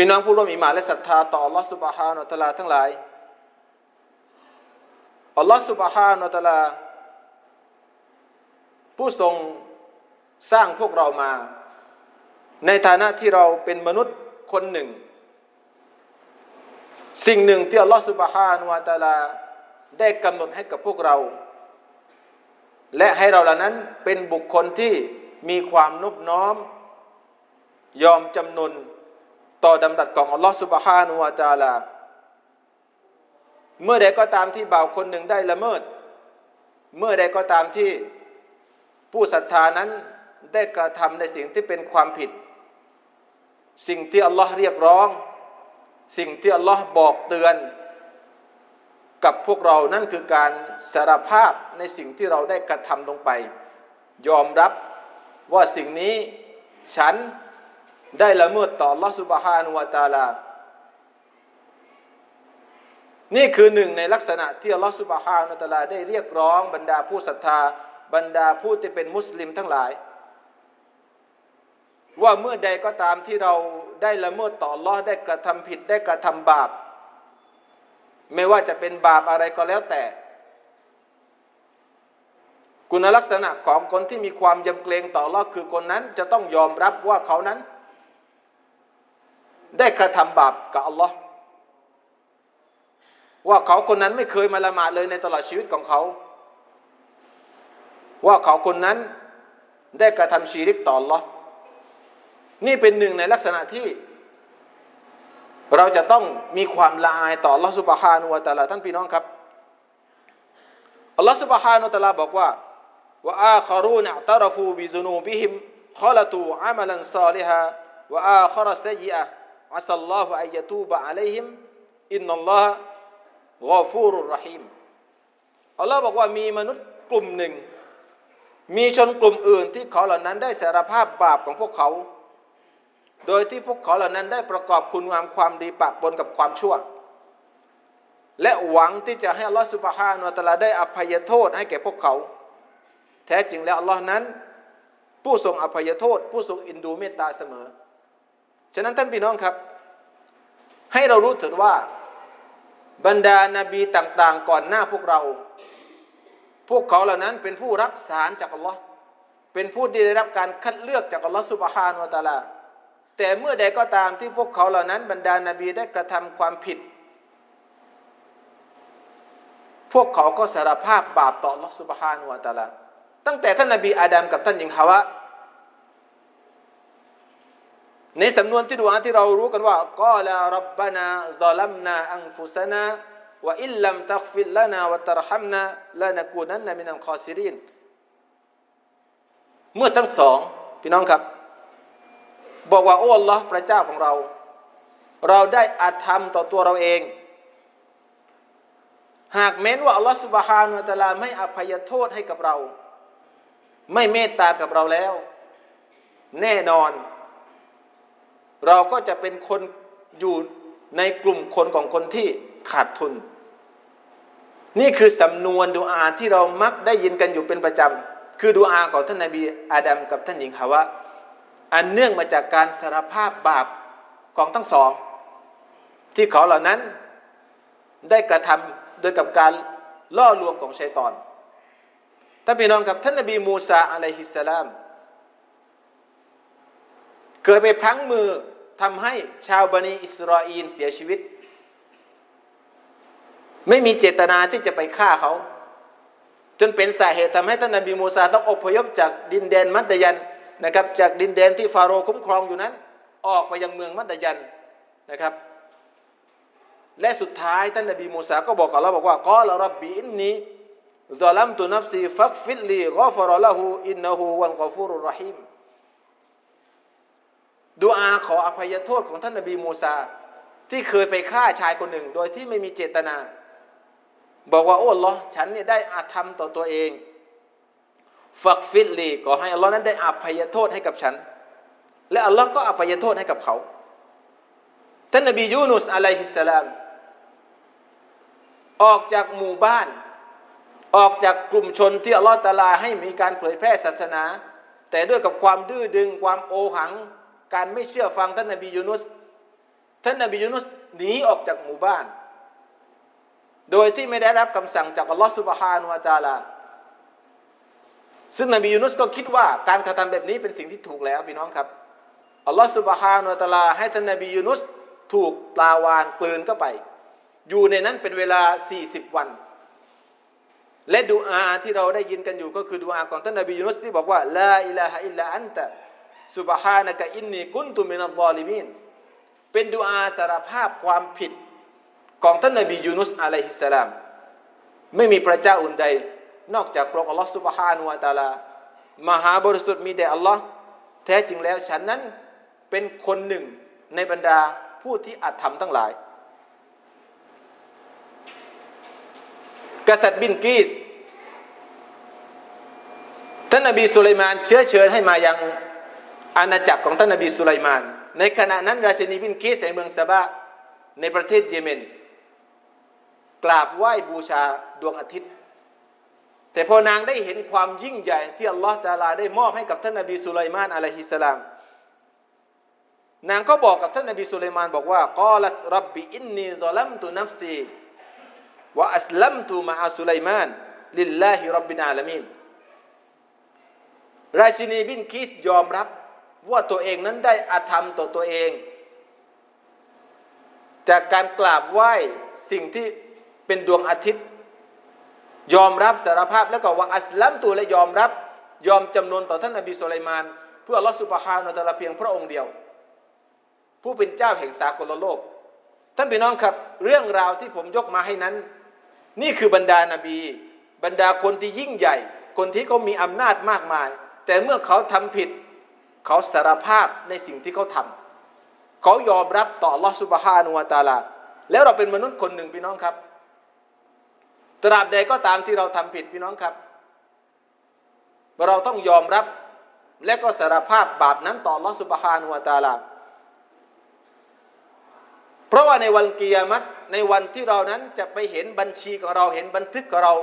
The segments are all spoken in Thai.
พี่น้องผู้ร่วมอิหมานและศรัทธาต่ออัลลอฮฺสุบฮานาอัลลอฮทั้งหลายอัลลอฮฺสุบฮานาอัลลอฮผู้ทรงสร้างพวกเรามา ในฐานะที่เราเป็นมนุษย์คนหนึ่ง สิ่งหนึ่งที่อัลลอฮฺสุบฮานาอัลลอฮได้กำหนดให้กับพวกเรา และให้เราเหล่านั้นเป็นบุคคลที่มีความนุบน้อม ยอมจำนน ต่อดำรัสของอัลลอฮฺสุบฮานุวาจาลา เมื่อใดก็ตามที่บ่าวคนหนึ่งได้ละเมิด เมื่อใดก็ตามที่ผู้ศรัทธานั้นได้กระทำในสิ่งที่เป็นความผิด สิ่งที่อัลลอฮ์เรียกร้อง สิ่งที่อัลลอฮ์บอกเตือน กับพวกเรานั่นคือการสารภาพในสิ่งที่เราได้กระทำลงไป ยอมรับว่าสิ่งนี้ฉัน ได้ละเมิดต่อลอสุบฮานุวาตาลา นี่คือหนึ่งในลักษณะที่ลอสุบฮานุวาตาลาได้เรียกร้องบรรดาผู้ศรัทธา บรรดาผู้ที่เป็นมุสลิมทั้งหลาย ว่าเมื่อใดก็ตามที่เราได้ละเมิดต่อลอได้กระทำผิดได้กระทำบาป ไม่ว่าจะเป็นบาปอะไรก็แล้วแต่ คุณลักษณะของคนที่มีความยำเกรงต่อลอคือคนนั้นจะต้องยอมรับว่าเขานั้น ได้กระทำบาปกับอัลลอฮ์ว่าเขาคนนั้นไม่เคยมาละหมาดเลยในตลอดชีวิตของเขา ว่าเขาคนนั้นได้กระทำชีริกต่ออัลลอฮ์นี่เป็นหนึ่งในลักษณะที่ เราจะต้องมีความละอายต่ออัลลอฮ์สุบฮานุวะตะลาท่านพี่น้องครับอัลลอฮ์สุบฮานุวะตะลาบอกว่าว่าอาคารูนอัตรฟูบิซุนูบิฮิมขลตูอามัลันซาลิฮะว่าอาคารัสยิอะ อัสลลอฮฺอัยตูบะอะลัยฮิมอินนัลลอฮฺกอฟูรุรรหิมอัลลอฮ์บอกว่ามีมนุษย์กลุ่มหนึ่ง มีชนกลุ่มอื่นที่เขาเหล่านั้นได้สารภาพบาปของพวกเขา โดยที่พวกเขาเหล่านั้นได้ประกอบคุณงามความดีปะปนกับความชั่ว และหวังที่จะให้อัลลอฮฺสุบฮานุตะลาได้อภัยโทษให้แก่พวกเขา แท้จริงแล้วอัลลอฮ์นั้น ผู้ทรงอภัยโทษ ผู้ทรงอินดูเมตตาเสมอ ฉะนั้นท่านพี่น้องครับ ให้เรารู้เถึงว่า บรรดานาบีต่าง ๆ ก่อนหน้าพวกเรา พวกเขาเหล่านั้นเป็นผู้รับสารจากอัลลอฮ์เป็นผู้ที่ได้รับการคัดเลือกจากอัลลอฮ์สุบฮานวะตาลาแต่เมื่อใดก็ตามที่พวกเขาเหล่านั้น บรรดานาบีได้กระทำความผิด พวกเขาก็สารภาพบาปต่ออัลลอฮ์สุบฮานวะตาลาตั้งแต่ท่านนาบีอาดัมกับท่านหญิงฮาวะ ในสำนวนที่ดูอาที่เรารู้กันว่ากอลารับบานาซาลัมนาอังฟุสนาว่าอิลลัมตักฟิลลานาวะตรฮัมนาลานกูนันนามินัลคอซิรินเมื่อทั้งสองพี่น้องครับ บอกว่าโอ้ลอพระเจ้าของเรา เราได้อาธรรมต่อตัวเราเอง หากเม้นว่าอัลลอฮฺสุบฮานุตะลาไม่อภัยโทษให้กับเรา ไม่เมตตากับเราแล้ว แน่นอน เราก็จะเป็นคนอยู่ในกลุ่มคนของคนที่ขาดทุน นี่คือสำนวนดูอาที่เรามักได้ยินกันอยู่เป็นประจำ คือดูอาของท่านนาบีอาดัมกับท่านหญิงฮาวะอันเนื่องมาจากการสารภาพบาปของทั้งสอง ที่เขาเหล่านั้นได้กระทำโดยกับการล่อลวงของชัยตอนท่านพี่น้องกับท่านนบีมูซาอะลัยฮิสสลาม เคยไปพลั้งมือทำให้ชาวบันิอิสราเอลเสียชีวิต ไม่มีเจตนาที่จะไปฆ่าเขา จนเป็นสาเหตุทำให้ท่านนบีมูซาต้องอพยพจากดินแดนมัตยันนะครับ จากดินแดนที่ฟาโรห์คุ้มครองอยู่นั้น ออกไปยังเมืองมัตยันนะครับ และสุดท้ายท่านนบีมูซาก็บอกกับเราบอกว่ากอลรับบีอินนีซาลัมตุนับซีฟักฟิลลีกอฟรละหูอินนหูวันกอฟูรุรหิม ดูอาขออภัยโทษของท่านนบีมูซา ที่เคยไปฆ่าชายคนหนึ่ง โดยที่ไม่มีเจตนา บอกว่าโอ้ลอฉันเนี่ยได้อาธรรมต่อตัวเอง ฟักฟิลลีขอให้อัลลอฮ์นั้นได้อภัยโทษให้กับฉัน และอัลลอฮ์ก็อภัยโทษให้กับเขา ท่านนบียูนุสอะลัยฮิสสลาม ออกจากหมู่บ้าน ออกจากกลุ่มชนที่อัลลอฮ์ตาลาให้มีการเผยแพร่ศาสนา แต่ด้วยกับความดื้อดึงความโอหัง การไม่เชื่อฟังท่านนบียูนุส ท่านนบียูนุสหนีออกจากหมู่บ้าน โดยที่ไม่ได้รับคำสั่งจากอัลลอฮฺสุบฮานุวะตาลา ซึ่งนบียูนุสก็คิดว่าการกระทำแบบนี้เป็นสิ่งที่ถูกแล้วพี่น้องครับอัลลอฮฺสุบฮานุวะตาลา ให้ท่านนบียูนุสถูกปลาวานกลืนเข้าไป อยู่ในนั้นเป็นเวลา 40 วัน และดูอาที่เราได้ยินกันอยู่ก็คือดูอาของท่านนบียูนุสที่บอกว่าลาอิลาฮะอิลลาอันตะ สุบฮานะกะอินนีกุนตุมินัลลอลิมีนเป็นดูอาสารภาพความผิดของท่านนบียูนุสอะลัยฮิสสลาม ไม่มีพระเจ้าอื่นใด นอกจากพระองค์อัลลอฮฺสุบฮานุวะตะอาลามหาบริสุทธิ์มีแต่อัลลอฮ์แท้จริงแล้วฉันนั้นเป็นคนหนึ่งในบรรดาผู้ที่อาจทำทั้งหลาย กษัตริย์บินกีสท่านนบีสุไลมานเชื้อเชิญให้มายัง อาณาจักรของท่านนบีสุไลมาน ในขณะนั้นราชินีบินกีสในเมืองซาบะในประเทศเยเมน กราบไหว้บูชาดวงอาทิตย์ แต่พอนางได้เห็นความยิ่งใหญ่ที่อัลลอฮฺตาลาได้มอบให้กับท่านนบีสุไลมานอะลัยฮิสลามนางก็บอกกับท่านนบีสุไลมานบอกว่ากอลัตรับบิอินนีซอลัมตุนัฟซีวะอัสลัมตุมะอาสุไลมานลิลลาฮิรับบินอาลามีนราชินีบินคิสยอมรับ ว่าตัวเองนั้นได้อาธรรมต่อตัวเอง จากการกราบไหว้สิ่งที่เป็นดวงอาทิตย์ ยอมรับสารภาพแล้วก็ว่าอัสลัมตัวและยอมรับ ยอมจำนวนต่อท่านนบีสุไลมาน เพื่อลอสุบฮานาตะลาเพียงพระองค์เดียว ผู้เป็นเจ้าแห่งสากลโลก ท่านพี่น้องครับ เรื่องราวที่ผมยกมาให้นั้น นี่คือบรรดานาบี บรรดาคนที่ยิ่งใหญ่ คนที่เขามีอำนาจมากมาย แต่เมื่อเขาทำผิด เขาสารภาพในสิ่งที่เขาทำเขายอมรับต่อ Allah Subhanahu Wa Taala แล้วเราเป็นมนุษย์คนหนึ่งพี่น้องครับ ตราบใดก็ตามที่เราทำผิดพี่น้องครับ เราต้องยอมรับและก็สารภาพบาปนั้นต่อ Allah Subhanahu Wa Taala เพราะว่าในวันกิยามัตในวันที่เรานั้นจะไปเห็นบัญชีของเราเห็นบันทึกของเรา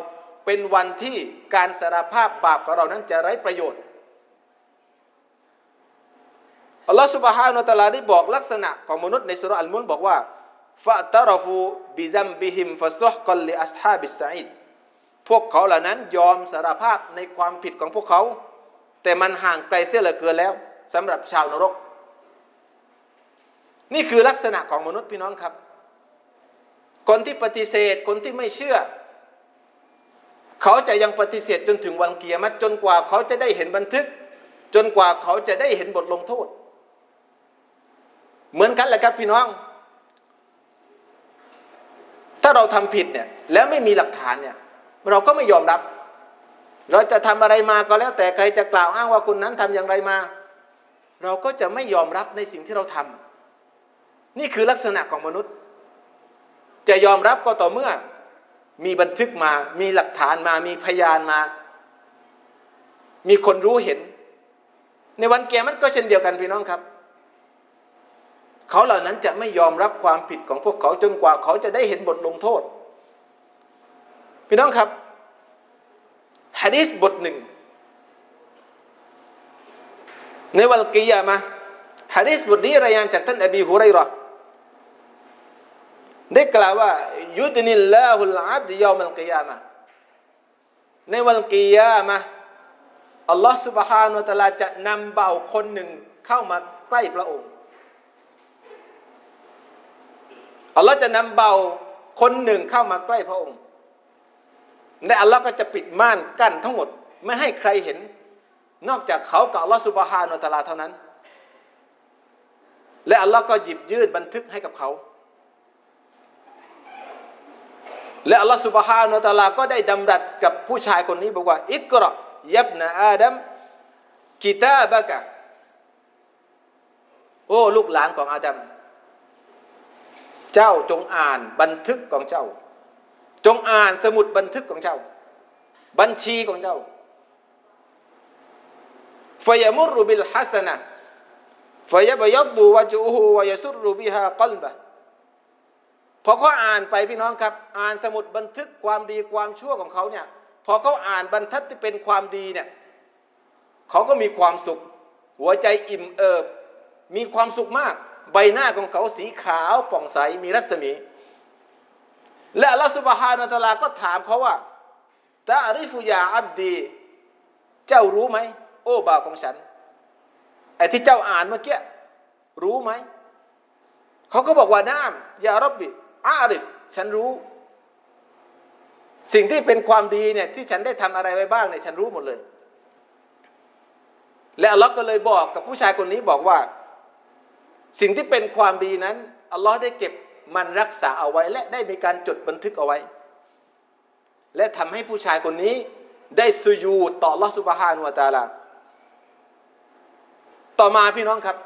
เป็นวันที่การสารภาพบาปของเรานั้นจะไร้ประโยชน์ อัลลอฮฺสุบฮานุตะลาได้บอกลักษณะของมนุษย์ในสุรอัลมุนบอกว่าฟะตารฟูบิซัมบิฮิมฟะซุฮกัลลิอัสฮาบิสซดพวกเขาเหล่านั้นยอมสารภาพในความผิดของพวกเขา แต่มันห่างไกลเสียเหลือเกินแล้วสำหรับชาวนรก นี่คือลักษณะของมนุษย์พี่น้องครับ คนที่ปฏิเสธคนที่ไม่เชื่อ เขาจะยังปฏิเสธจนถึงวันเกียรติจนกว่าเขาจะได้เห็นบันทึก จนกว่าเขาจะได้เห็นบทลงโทษ เหมือนกันแหละครับพี่น้อง ถ้าเราทำผิดเนี่ย แล้วไม่มีหลักฐานเนี่ย เราก็ไม่ยอมรับ เราจะทำอะไรมาก็แล้ว แต่ใครจะกล่าวอ้างว่าคุณนั้นทำอย่างไรมา เราก็จะไม่ยอมรับในสิ่งที่เราทำนี่คือลักษณะของมนุษย์ จะยอมรับก็ต่อเมื่อ มีบันทึกมา มีหลักฐานมา มีพยานมา มีคนรู้เห็น ในวันเกียรติก็เช่นเดียวกันพี่น้องครับ เขาเหล่านั้นจะไม่ยอมรับความผิดของพวกเขาจนกว่าเขาจะได้เห็นบทลงโทษ พี่น้องครับฮะดีษบทหนึ่ง ในวันกิยามะฮะดีษบทนี้รายงานจากท่านอบีฮุไรรอได้กล่าวว่า ยุดนิลลาฮุลอับดิยามัลกิยามะในวันกิยามะอัลลอฮฺ سبحانه และ تعالى จะนำเบาคนหนึ่งเข้ามาใกล้พระองค์ อัลลอฮ์จะนำเบาคนหนึ่งเข้ามาใกล้พระองค์และอัลลอฮ์ก็จะปิดม่านกั้นทั้งหมด ไม่ให้ใครเห็น นอกจากเขากับอัลลอฮ์สุบฮานุตะลาเท่านั้น และอัลลอฮ์ก็หยิบยื่นบันทึกให้กับเขา และอัลลอฮ์สุบฮานุตะลาก็ได้ดำรัสกับผู้ชายคนนี้บอกว่า อิกรอยับนะอาดัมกิตาบะกะโอ้ลูกหลานของอาดัม เจ้าจงอ่านบันทึกของเจ้า จงอ่านสมุดบันทึกของเจ้า บัญชีของเจ้าฟยมุรุบิลฮัสนะฟยบยัดูวะจูฮูวะยสุรุบิฮากัลบะพอเขาอ่านไปพี่น้องครับ อ่านสมุดบันทึกความดีความชั่วของเขาเนี่ย พอเขาอ่านบรรทัดที่เป็นความดีเนี่ยเขาก็มีความสุข หัวใจอิ่มเอิบ มีความสุขมาก ใบหน้าของเขาสีขาวผ่องใสมีรัศมี และอัลลอฮฺสุบฮานาตะลาก็ถามเขาว่าตาริฟุยาอับดี เจ้ารู้ไหม โอ้บ่าวของฉันไอ้ที่เจ้าอ่านเมื่อกี้รู้ไหม เขาก็บอกว่าน้ำยารับบิอาริฟฉันรู้ สิ่งที่เป็นความดีเนี่ยที่ฉันได้ทำอะไรไว้บ้างเนี่ยฉันรู้หมดเลย และอัลลอฮ์ก็เลยบอกกับผู้ชายคนนี้บอกว่า สิ่งที่เป็นความดีนั้นอัลลอฮ์ได้เก็บมันรักษาเอาไว้ และได้มีการจดบันทึกเอาไว้ และทำให้ผู้ชายคนนี้ได้สุญูต่ออัลลอฮ์สุบฮานุวะตาลา ต่อมาพี่น้องครับ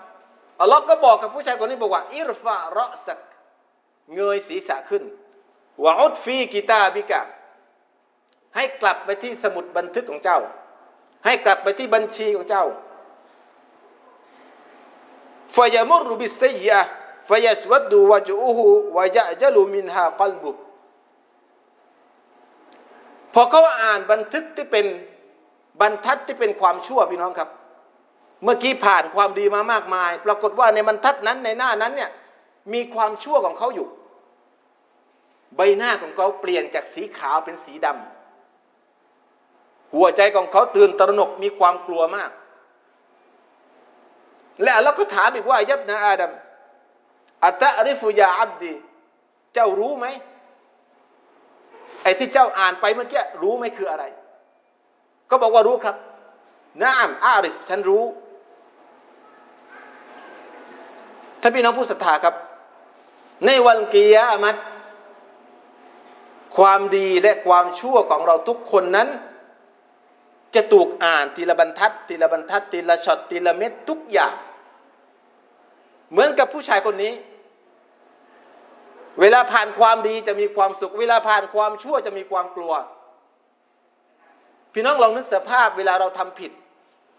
อัลลอฮ์ก็บอกกับผู้ชายคนนี้บอกว่า อิรฟะราะสักเงยศีรษะขึ้นวะอุดฟีกิตาบิกะ ให้กลับไปที่สมุดบันทึกของเจ้า ให้กลับไปที่บัญชีของเจ้า ยมุรุบิสยะฟยสวัดดูวจูฮูวยะจลุมินฮากลบุพอเขาอ่านบันทึกที่เป็นบรรทัดที่เป็นความชั่วพี่น้องครับ เมื่อกี้ผ่านความดีมามากมาย ปรากฏว่าในบรรทัดนั้นในหน้านั้นเนี่ยมีความชั่วของเขาอยู่ ใบหน้าของเขาเปลี่ยนจากสีขาวเป็นสีดำหัวใจของเขาตื่นตระหนกมีความกลัวมาก และเราก็ถามอีกว่ายับนาอาดัมอัตะริฟุยาอับดี เจ้ารู้ไหมไอ้ที่เจ้าอ่านไปเมื่อกี้รู้ไหมคืออะไร ก็บอกว่ารู้ครับน้ามอาริฟฉันรู้ท่านพี่น้องผู้ศรัทธาครับ ในวันกิยามัตความดีและความชั่วของเราทุกคนนั้น จะถูกอ่านทีละบรรทัด ทีละบรรทัด ทีละช็อตทีละเม็ดทุกอย่าง เหมือนกับผู้ชายคนนี้ เวลาผ่านความดีจะมีความสุข เวลาผ่านความชั่วจะมีความกลัว พี่น้องลองนึกสภาพ เวลาเราทำผิด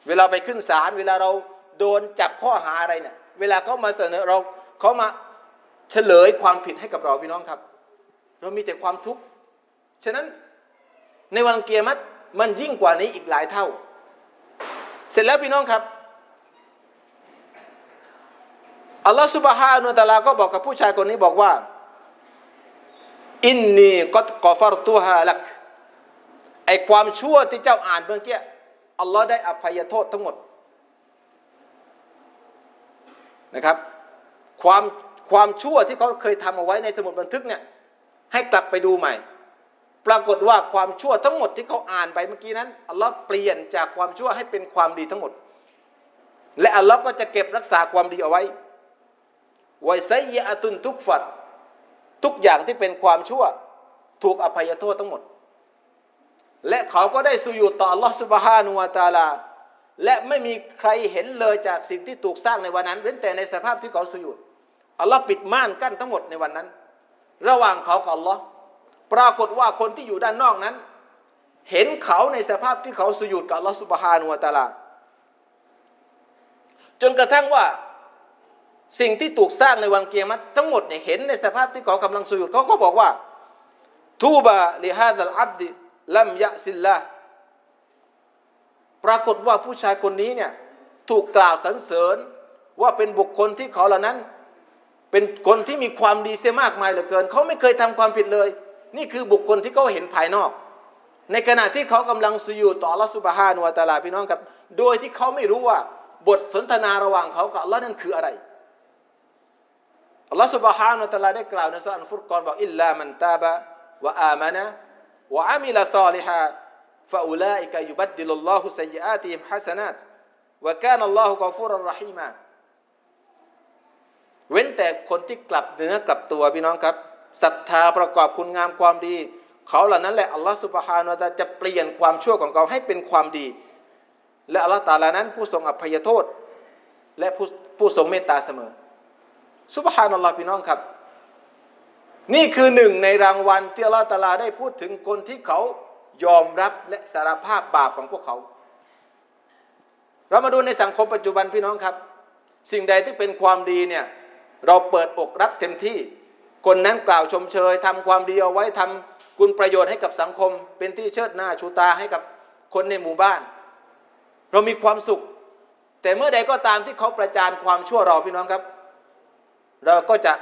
เวลาไปขึ้นศาลเวลาเราโดนจับข้อหาอะไรเนี่ย เวลาเขามาเสนอเราเขามาเฉลยความผิดให้กับเราพี่น้องครับ เรามีแต่ความทุกข์ฉะนั้นในวันเกียรติมันยิ่งกว่านี้อีกหลายเท่า เสร็จแล้วพี่น้องครับ อัลลอฮฺสุบฮานุตะลาก็บอกกับผู้ชายคนนี้บอกว่า อินนีก็กอฟารตุฮาลักไอความชั่วที่เจ้าอ่านเมื่อกี้อัลลอฮ์ได้อภัยโทษทั้งหมดนะครับ ความความชั่วที่เขาเคยทำเอาไว้ในสมุดบันทึกเนี่ยให้กลับไปดูใหม่ ปรากฏว่าความชั่วทั้งหมดที่เขาอ่านไปเมื่อกี้นั้นอัลลอฮ์เปลี่ยนจากความชั่วให้เป็นความดีทั้งหมด และอัลลอฮ์ก็จะเก็บรักษาความดีเอาไว้ ไวไซยะตุนทุกฝัด ทุกอย่างที่เป็นความชั่ว ถูกอภัยโทษทั้งหมด และเขาก็ได้สุยูต่ออัลลอฮ์สุบฮานุวาตาลา และไม่มีใครเห็นเลยจากสิ่งที่ถูกสร้างในวันนั้น เว้นแต่ในสภาพที่เขาสุยูดอัลลอฮ์ปิดม่านกั้นทั้งหมดในวันนั้น ระหว่างเขากับอัลลอฮ์ปรากฏว่าคนที่อยู่ด้านนอกนั้น เห็นเขาในสภาพที่เขาสุยูดกับอัลลอฮ์สุบฮานุวาตาลา จนกระทั่งว่า สิ่งที่ถูกสร้างในวังเกียรติทั้งหมดเนี่ยเห็นในสภาพที่เขากำลังสุยุดเขาก็บอกว่าทูบะลิฮาดัลอับดิลัมยะซิลละปรากฏว่าผู้ชายคนนี้เนี่ยถูกกล่าวสรรเสริญว่าเป็นบุคคลที่เขาเหล่านั้น เป็นคนที่มีความดีเสียมากมายเหลือเกิน เขาไม่เคยทำความผิดเลย นี่คือบุคคลที่เขาเห็นภายนอก ในขณะที่เขากำลังสุยูต่อละสุบฮานุวาตาลาพี่น้องครับ โดยที่เขาไม่รู้ว่าบทสนทนาระหว่างเขากับลลอฮ์นั้นคืออะไร อัลลอ سبحانه และตะลาได้กล่าวในสุรอันฟุรกอนบอกอิลลามันตาบะวะอามานะวะอามิลาซอลิฮะฟาอุลัยคกะยุบัดดิลลอฮุซัยอาติมฮัสนัตวะกานัลลอฮุกอฟูรรหีมาเว้นแต่คนที่กลับเนื้อกลับตัวพี่น้องครับศรัทธาประกอบคุณงามความดี เขาเหล่านั้นแหละอัลลอ سبحانه และ تعالى จะเปลี่ยนความชั่วของเขาให้เป็นความดี และอัลลอฮฺตาลานั้นผู้ทรงอภัยโทษ และผู้ผู้ทรงเมตตาเสมอ สุบฮานัลลอฮ์พี่น้องครับ นี่คือหนึ่งในรางวัลที่อัลลอฮฺตาลาได้พูดถึงคนที่เขายอมรับและสารภาพบาปของพวกเขา เรามาดูในสังคมปัจจุบันพี่น้องครับ สิ่งใดที่เป็นความดีเนี่ยเราเปิดอกรับเต็มที่ คนนั้นกล่าวชมเชยทำความดีเอาไว้ทำคุณประโยชน์ให้กับสังคม เป็นที่เชิดหน้าชูตาให้กับคนในหมู่บ้าน เรามีความสุข แต่เมื่อใดก็ตามที่เขาประจานความชั่วเราพี่น้องครับ เราก็จะ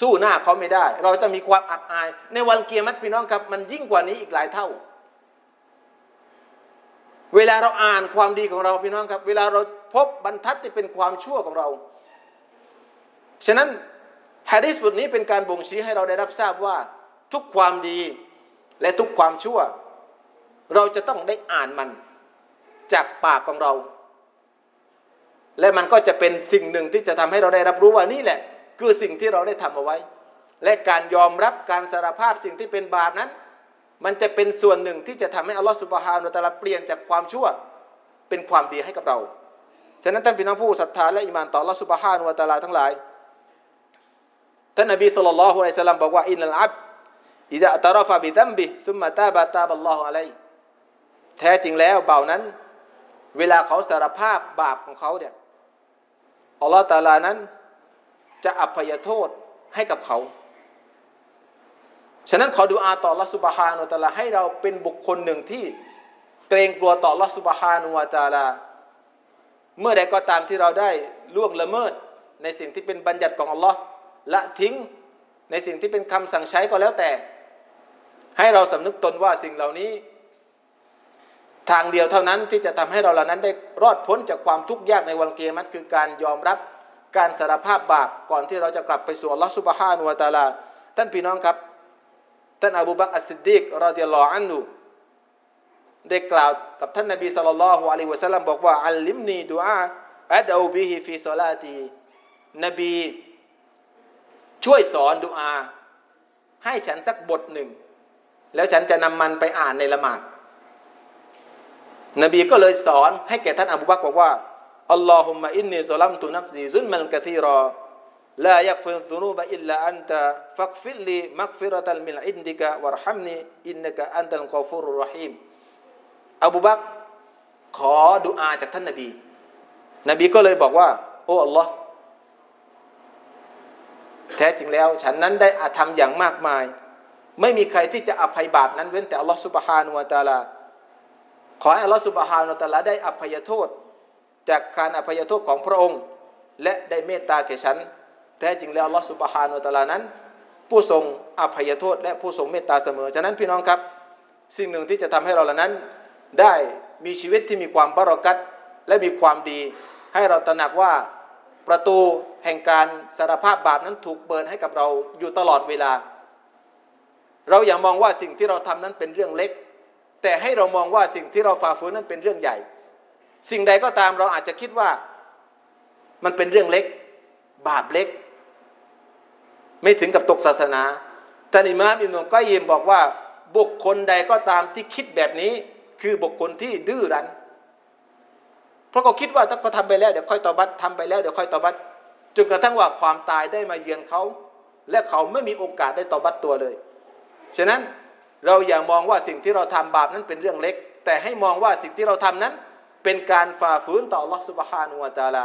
สู้หน้าเขาไม่ได้ เราจะมีความอับอาย ในวันเกียรติพี่น้องครับ มันยิ่งกว่านี้อีกหลายเท่า เวลาเราอ่านความดีของเราพี่น้องครับ เวลาเราพบบรรทัดที่เป็นความชั่วของเรา ฉะนั้นฮะดิษบทนี้เป็นการบ่งชี้ให้เราได้รับทราบว่าทุกความดีและทุกความชั่ว เราจะต้องได้อ่านมันจากปากของเรา และมันก็จะเป็นสิ่งหนึ่งที่จะทำให้เราได้รับรู้ว่านี่แหละ คือสิ่งที่เราได้ทำเอาไว้ และการยอมรับการสารภาพสิ่งที่เป็นบาปนั้น มันจะเป็นส่วนหนึ่งที่จะทำให้อัลลอฮฺสุบฮานุตะลาเปลี่ยนจากความชั่วเป็นความดีให้กับเรา ฉะนั้นท่านพี่น้องผู้ศรัทธาและอิมานต่ออัลลอฮฺสุบฮานุตะลาทั้งหลายท่านนบีสุลต่านละฮ์อะลัยฮิสสลามบอกว่าอินนัลอับอิดะตารฟะบิดัมบิซุมมะตาบะตาบัลลอฮุอะลัยแท้จริงแล้วเบานั้น เวลาเขาสารภาพบาปของเขาเนี่ยอัลลอฮฺตาลานั้น จะอภัยโทษให้กับเขา ฉะนั้นขอดูอาต่อละสุบฮานุตะลาให้เราเป็นบุคคลหนึ่งที่เกรงกลัวต่อละสุบฮานุวาตาลา เมื่อใดก็ตามที่เราได้ล่วงละเมิดในสิ่งที่เป็นบัญญัติของอัลลอฮ์ละทิ้งในสิ่งที่เป็นคำสั่งใช้ก็แล้วแต่ ให้เราสำนึกตนว่าสิ่งเหล่านี้ ทางเดียวเท่านั้นที่จะทำให้เราเหล่านั้นได้รอดพ้นจากความทุกข์ยากในวันเกียรติคือการยอมรับ การสารภาพบาปก่อนที่เราจะกลับไปสู่อัลลอฮฺสุบฮานุวาตาลา ท่านพี่น้องครับ ท่านอบูบักอัสซิดดีกรอดิยัลลอฮุอันนุได้กล่าวกับท่านนบีสัลลัลลอฮุอะลัยวะสัลลัมบอกว่า อัลลิมนีดูอาอัดอูบิฮิฟีซอลาตีนบี ช่วยสอนดุอา ให้ฉันสักบทหนึ่ง แล้วฉันจะนำมันไปอ่านในละหมาดนบีก็เลยสอนให้แก่ท่านอบูบักบอกว่า อัลลอฮุมะอินนีซลัมตุนัฟซีซุนมันกะทีรอลายักฟิรซุนูบะอิลลาอันตะฟักฟิลลีมักฟิรตัลมินอินดิกะวะรฮัมนีอินนกะอันตัลกอฟูรุรรฮีมอบูบักขอดุอาจากท่านนบี นบีก็เลยบอกว่า โอ้อัลลอฮ์แท้จริงแล้ว ฉันนั้นได้อาธรรมอย่างมากมาย ไม่มีใครที่จะอภัยบาปนั้นเว้นแต่อัลลอฮ์สุบฮานุวะตาลา ขอให้อัลลอฮ์สุบฮานุวะตาลาได้อภัยโทษ จากการอภัยโทษของพระองค์ และได้เมตตาแก่ฉัน แท้จริงแล้วอัลลอฮ์สุบฮานุตลานั้น ผู้ทรงอภัยโทษและผู้ทรงเมตตาเสมอ ฉะนั้นพี่น้องครับ สิ่งหนึ่งที่จะทำให้เราเหล่านั้น ได้มีชีวิตที่มีความบารอกัตและมีความดี ให้เราตระหนักว่าประตูแห่งการสารภาพบาปนั้นถูกเปิดให้กับเราอยู่ตลอดเวลา เราอย่ามองว่าสิ่งที่เราทำนั้นเป็นเรื่องเล็ก แต่ให้เรามองว่าสิ่งที่เราฝ่าฝืนนั้นเป็นเรื่องใหญ่ สิ่งใดก็ตามเราอาจจะคิดว่า มันเป็นเรื่องเล็ก บาปเล็ก ไม่ถึงกับตกศาสนาท่านอิมามอิมนุก็ยิมบอกว่าบุคคลใดก็ตามที่คิดแบบนี้ คือบุคคลที่ดื้อรั้น เพราะเขาคิดว่าถ้าเขาทำไปแล้วเดี๋ยวค่อยตอบัตทำไปแล้วเดี๋ยวค่อยตอบัตจนกระทั่งว่าความตายได้มาเยือนเขา และเขาไม่มีโอกาสได้ตอบัตตัวเลย ฉะนั้นเราอย่ามองว่าสิ่งที่เราทำบาปนั้นเป็นเรื่องเล็ก แต่ให้มองว่าสิ่งที่เราทำนั้น เป็นการฝ่าฝืนต่อ Allah Subhanahu wa Taala